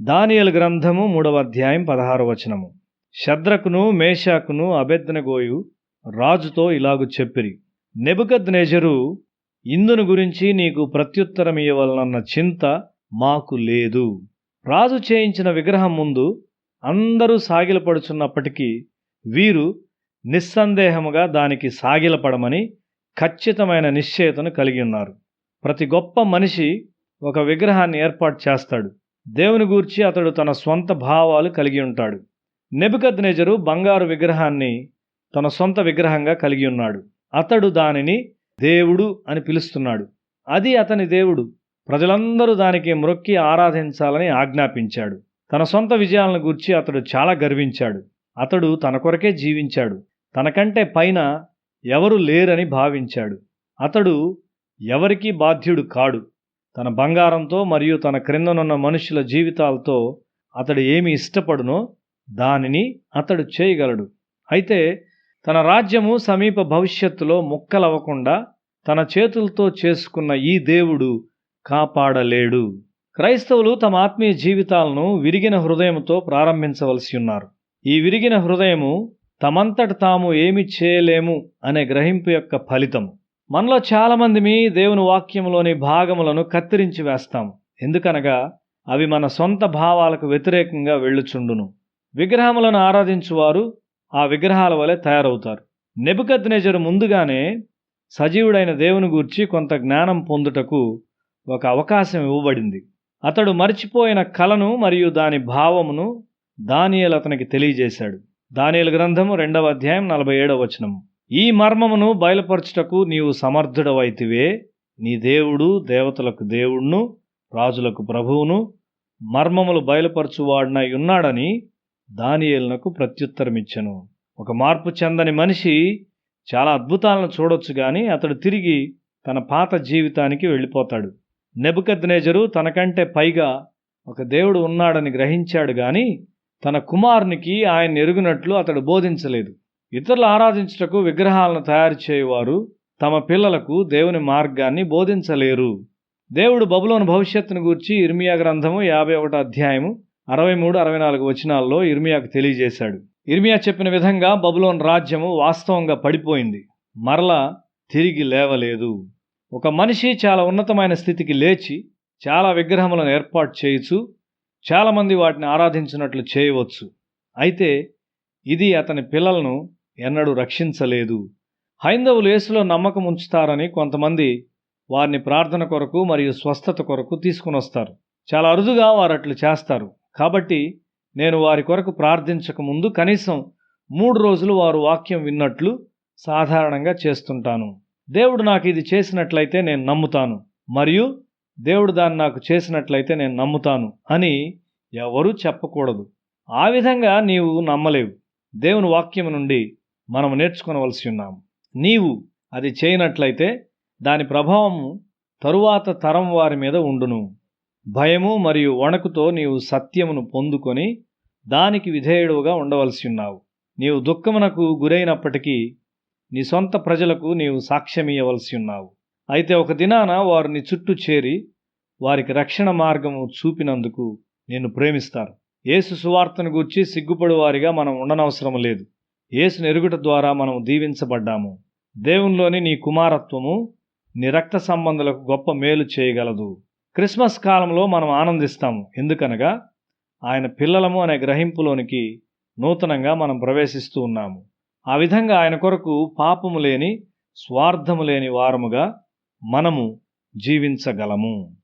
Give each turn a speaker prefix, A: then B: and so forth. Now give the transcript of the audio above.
A: దానియలు గ్రంథము మూడవ అధ్యాయం పదహారు వచనము. శద్రకును మేషాకును అభెద్నగోయు రాజుతో ఇలాగు చెప్పిరి. నెబుకద్నెజరు ఇందును గురించి నీకు ప్రత్యుత్తరం ఇవ్వాలన్న చింత మాకు లేదు. రాజు చేయించిన విగ్రహం ముందు అందరూ సాగిలపడుచున్నప్పటికీ వీరు నిస్సందేహముగా దానికి సాగిలపడమని ఖచ్చితమైన నిశ్చయతను కలిగి ఉన్నారు. ప్రతి గొప్ప మనిషి ఒక విగ్రహాన్ని ఏర్పాటు చేస్తాడు. దేవుని గూర్చి అతడు తన స్వంత భావాలు కలిగి ఉంటాడు. నెబుకద్నెజరు బంగారు విగ్రహాన్ని తన సొంత విగ్రహంగా కలిగి ఉన్నాడు. అతడు దానిని దేవుడు అని పిలుస్తున్నాడు. అది అతని దేవుడు. ప్రజలందరూ దానికి మ్రొక్కి ఆరాధించాలని ఆజ్ఞాపించాడు. తన సొంత విజయాలను గూర్చి అతడు చాలా గర్వించాడు. అతడు తన కొరకే జీవించాడు. తనకంటే పైన ఎవరు లేరని భావించాడు. అతడు ఎవరికీ బాధ్యుడు కాడు. తన బంగారంతో మరియు తన క్రిందనున్న మనుషుల జీవితాలతో అతడు ఏమి ఇష్టపడునో దానిని అతడు చేయగలడు. అయితే తన రాజ్యము సమీప భవిష్యత్తులో ముక్కలవ్వకుండా తన చేతులతో చేసుకున్న ఈ దేవుడు కాపాడలేడు. క్రైస్తవులు తమ ఆత్మీయ జీవితాలను విరిగిన హృదయంతో ప్రారంభించవలసి ఉన్నారు. ఈ విరిగిన హృదయము తమంతట తాము ఏమి చేయలేము అనే గ్రహింపు యొక్క ఫలితము. మనలో చాలామంది మీ దేవుని వాక్యంలోని భాగములను కత్తిరించి వేస్తాం. ఎందుకనగా అవి మన సొంత భావాలకు వ్యతిరేకంగా వెళ్ళుచుండును. విగ్రహములను ఆరాధించువారు ఆ విగ్రహాల వలె తయారవుతారు. నెబుకద్నెజరు ముందుగానే సజీవుడైన దేవుని గూర్చి కొంత జ్ఞానం పొందుటకు ఒక అవకాశం ఇవ్వబడింది. అతడు మర్చిపోయిన కలను మరియు దాని భావమును దానియలు అతనికి తెలియజేశాడు. దానియలు గ్రంథము రెండవ అధ్యాయం నలభై ఏడవ వచనము. ఈ మర్మమును బయలుపరచుటకు నీవు సమర్థుడవైతివే. నీ దేవుడు దేవతలకు దేవుణ్ణు రాజులకు ప్రభువును మర్మములు బయలుపరచువాడినై ఉన్నాడని దానియేలునకు ప్రత్యుత్తరమిచ్చను. ఒక మార్పు చెందని మనిషి చాలా అద్భుతాలను చూడొచ్చు కానీ అతడు తిరిగి తన పాత జీవితానికి వెళ్ళిపోతాడు. నెబుకద్నేజరు తనకంటే పైగా ఒక దేవుడు ఉన్నాడని గ్రహించాడు కానీ తన కుమారునికి ఆయన ఎరుగునట్లు అతడు బోధించలేదు. ఇతరులు ఆరాధించుటకు విగ్రహాలను తయారు చేయువారు తమ పిల్లలకు దేవుని మార్గాన్ని బోధించలేరు. దేవుడు బబులోని భవిష్యత్తును గూర్చి ఇర్మియా గ్రంథము యాభై ఒకటో అధ్యాయము అరవై మూడు అరవై నాలుగు వచనాల్లో ఇర్మియాకు తెలియజేశాడు. ఇర్మియా చెప్పిన విధంగా బబులోన్ రాజ్యము వాస్తవంగా పడిపోయింది. మరలా తిరిగి లేవలేదు. ఒక మనిషి చాలా ఉన్నతమైన స్థితికి లేచి చాలా విగ్రహములను ఏర్పాటు చేయొచ్చు చాలామంది వాటిని ఆరాధించినట్లు చేయవచ్చు. అయితే ఇది అతని పిల్లలను ఎన్నడూ రక్షించలేదు. హైందవులు యేసులో నమ్మకం ఉంచుతారని కొంతమంది వారిని ప్రార్థన కొరకు మరియు స్వస్థత కొరకు తీసుకుని వస్తారు చాలా అరుదుగా వారు అట్లు చేస్తారు. కాబట్టి నేను వారి కొరకు ప్రార్థించక ముందు కనీసం మూడు రోజులు వారు వాక్యం విన్నట్లు సాధారణంగా చేస్తుంటాను. దేవుడు నాకు ఇది చేసినట్లయితే నేను నమ్ముతాను. మరియు దేవుడు దాన్ని నాకు చేసినట్లయితే నేను నమ్ముతాను అని ఎవరూ చెప్పకూడదు. ఆ విధంగా నీవు నమ్మలేవు. దేవుని వాక్యం నుండి మనం నేర్చుకోవలసి ఉన్నాము నీవు అది చేయనట్లయితే దాని ప్రభావము తరువాత తరం వారి మీద ఉండును. భయము మరియు వణకుతో నీవు సత్యమును పొందుకొని దానికి విధేయుడుగా ఉండవలసి ఉన్నావు. నీవు దుఃఖమునకు గురైనప్పటికీ నీ సొంత ప్రజలకు నీవు సాక్ష్యమియ్యవలసి ఉన్నావు. అయితే ఒక దినాన వారు నీ చుట్టూ చేరి వారికి రక్షణ మార్గము చూపినందుకు నిన్ను ప్రేమిస్తారు. యేసు సువార్తను గూర్చి సిగ్గుపడు వారిగా మనం ఉండనవసరం లేదు. యేసును ఎరుగుట ద్వారా మనం దీవించబడ్డాము. దేవునిలోని నీ కుమారత్వము నీ రక్త సంబంధులకు గొప్ప మేలు చేయగలదు. క్రిస్మస్ కాలంలో మనం ఆనందిస్తాము. ఎందుకనగా ఆయన పిల్లలము అనే గ్రహింపులోనికి నూతనంగా మనం ప్రవేశిస్తూ ఉన్నాము. ఆ విధంగా ఆయన కొరకు పాపము లేని స్వార్థము లేని వారముగా మనము జీవించగలము.